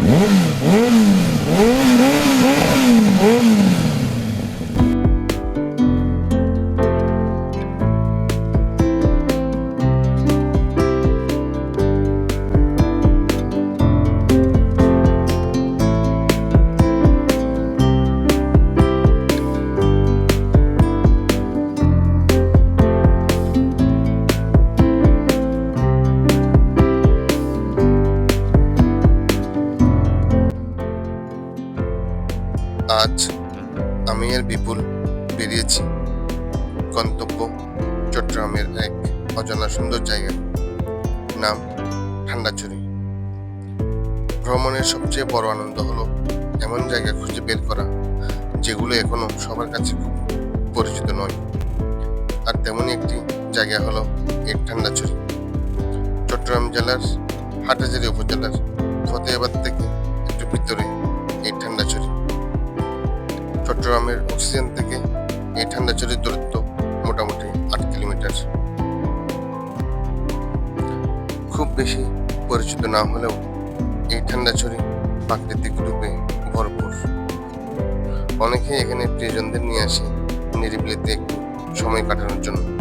Mm-hmm. আজ আমি আর বিপুল বেরিয়েছি গন্তব্য চট্টগ্রামের এক অজানা সুন্দর জায়গা। নাম ঠান্ডাচুরি ভ্রমণের সবচেয়ে বড় আনন্দ হলো এমন জায়গা খুঁজে বের করা, যেগুলো এখনও সবার কাছে খুব পরিচিত নয়। আর তেমনই একটি জায়গা হলো এই ঠান্ডাচুরি চট্টগ্রাম জেলার হাটাজারি উপজেলার ফতেহাবাদ থেকে একটু ভিতরে। চট্টগ্রামের অক্সিজেন থেকে এই ঠান্ডাচুরির দূরত্ব মোটামুটি আট কিলোমিটার। খুব বেশি পরিচিত না হলেও এই ঠান্ডাছড়ি প্রাকৃতিক রূপে ভরপুর। অনেকেই এখানে প্রিয়জনদের নিয়ে আসে, নিরিবিলিতে একটু সময় কাটানোর জন্য।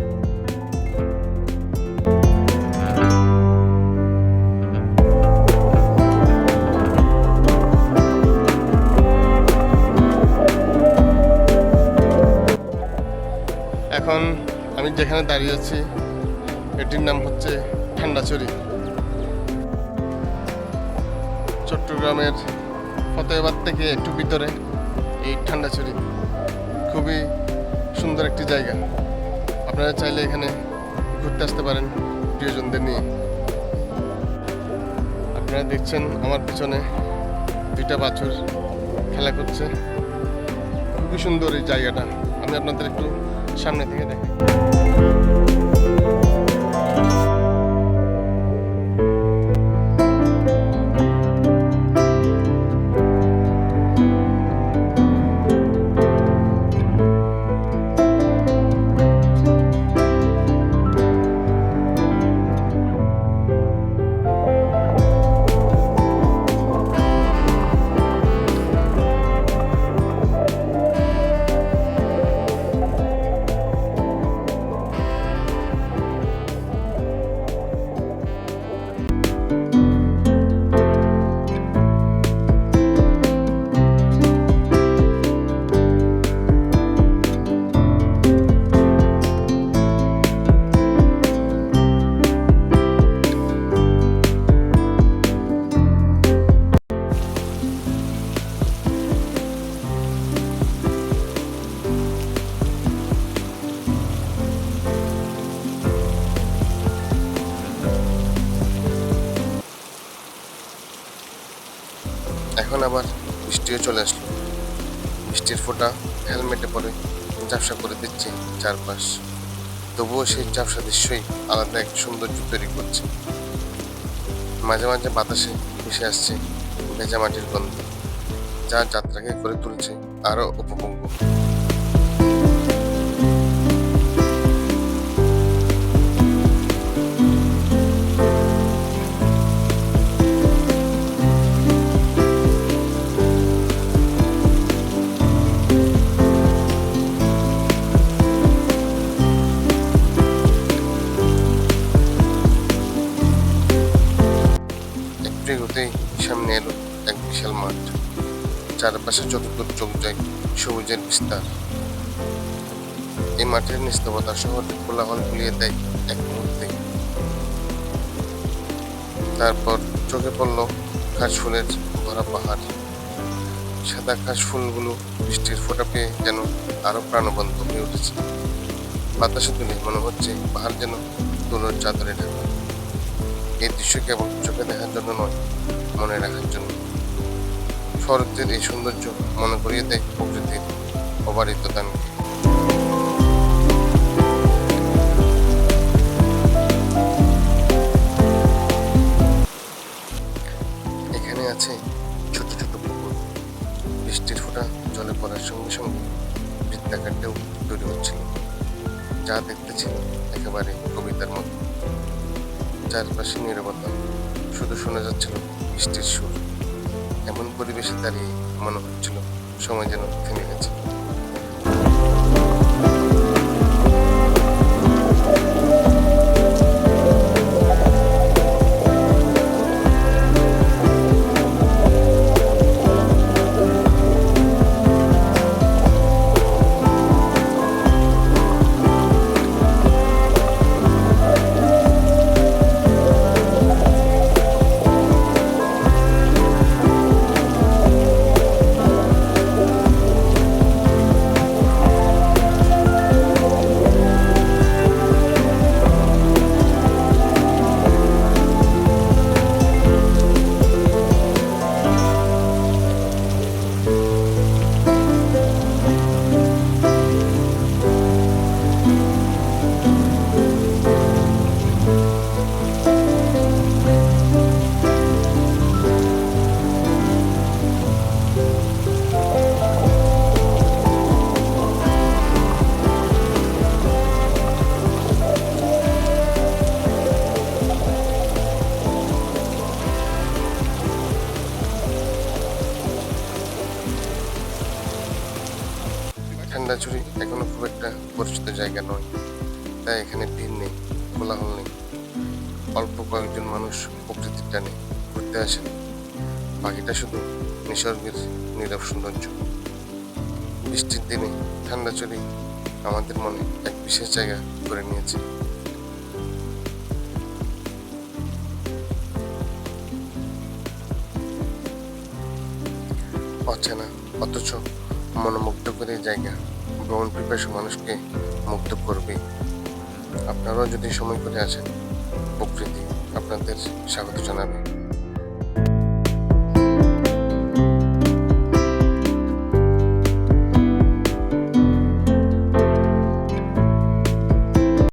এখন আমি যেখানে দাঁড়িয়ে আছি, এটির নাম হচ্ছে ঠান্ডাছড়ি। চট্টগ্রামের ফতেহাবাদ থেকে একটু ভিতরে এই ঠান্ডাছড়ি। খুবই সুন্দর একটি জায়গা। আপনারা চাইলে এখানে ঘুরতে আসতে পারেন প্রিয়জনদের নিয়ে। আপনারা দেখছেন আমার পিছনে দুইটা বাছুর খেলা করছে। খুবই সুন্দর এই জায়গাটা। আমি আপনাদের একটু সামনে থেকে দেখাই এখন আবার বৃষ্টিও চলে আসলো। বৃষ্টির ফোঁটা হেলমেটে পরে ঝাপসা করে দিচ্ছে চারপাশ। তবুও সেই ঝাপসা দৃশ্যই আলাদা এক সৌন্দর্য তৈরি করছে। মাঝে মাঝে বাতাসে ভেসে আসছে ভেজা মাটির গন্ধ, যা যাত্রাকে করে তুলছে আরও উপভোগ্য। মাঠ চারপাশে যতদূর চোখ যায়, সবুজের বিস্তার। এই মাঠের নিস্তবতা শহরকে কোলাহল গুলিয়ে দেয় এক মুহূর্তে। তারপর চোখে পড়ল ঘাস ফুলের ভরা পাহাড়। সাদা ঘাস ফুলগুলো বৃষ্টির ফোঁটা পেয়ে যেন আরও প্রাণবন্ত হয়ে উঠেছে। বাতাসে তুলে মনে হচ্ছে পাহাড় যেন তুলোর চাদরে ঢাকা। এই দৃশ্য কেবল চোখে দেখার জন্য নয়, মনে রাখার জন্য। শরতের এই সৌন্দর্য মনে করিয়ে দেয় প্রকৃতির অবারিত দানকে। এখানে আছে ছোট ছোট পুকুর। বৃষ্টির ফোঁটা জলে পড়ার সঙ্গে সঙ্গে বৃত্তাকার ঢেউ তৈরি হচ্ছিল, যা দেখতে ছিল একেবারে কবিতার মতো। চারপাশে নিরাপত্তা শুধু শোনা যাচ্ছিল বৃষ্টির সুর। পরিবেশে দাঁড়িয়ে মনে হচ্ছিল সময় যেন থেমে গেছে। ঠান্ডাছড়ি এখনও খুব একটা পরিচিত জায়গা নয়। তাই এখানে ভিড় নেই, কোলাহল নেই। অল্প কয়েকজন মানুষ প্রকৃতির টানে, ঘুরতে আসেন। বাকিটা শুধু নিসর্গের নীরব সৌন্দর্য। বৃষ্টির দিনে ঠান্ডাছড়ি আমাদের মনে এক বিশেষ জায়গা করে নিয়েছে। অচেনা, অথচ মনোমুগ্ধ করে জায়গা। ভ্রমণ পিপাসু মানুষকে মুক্ত করবে। আপনারাও যদি সময় করে আসেন প্রকৃতি আপনাদের স্বাগত জানাবে।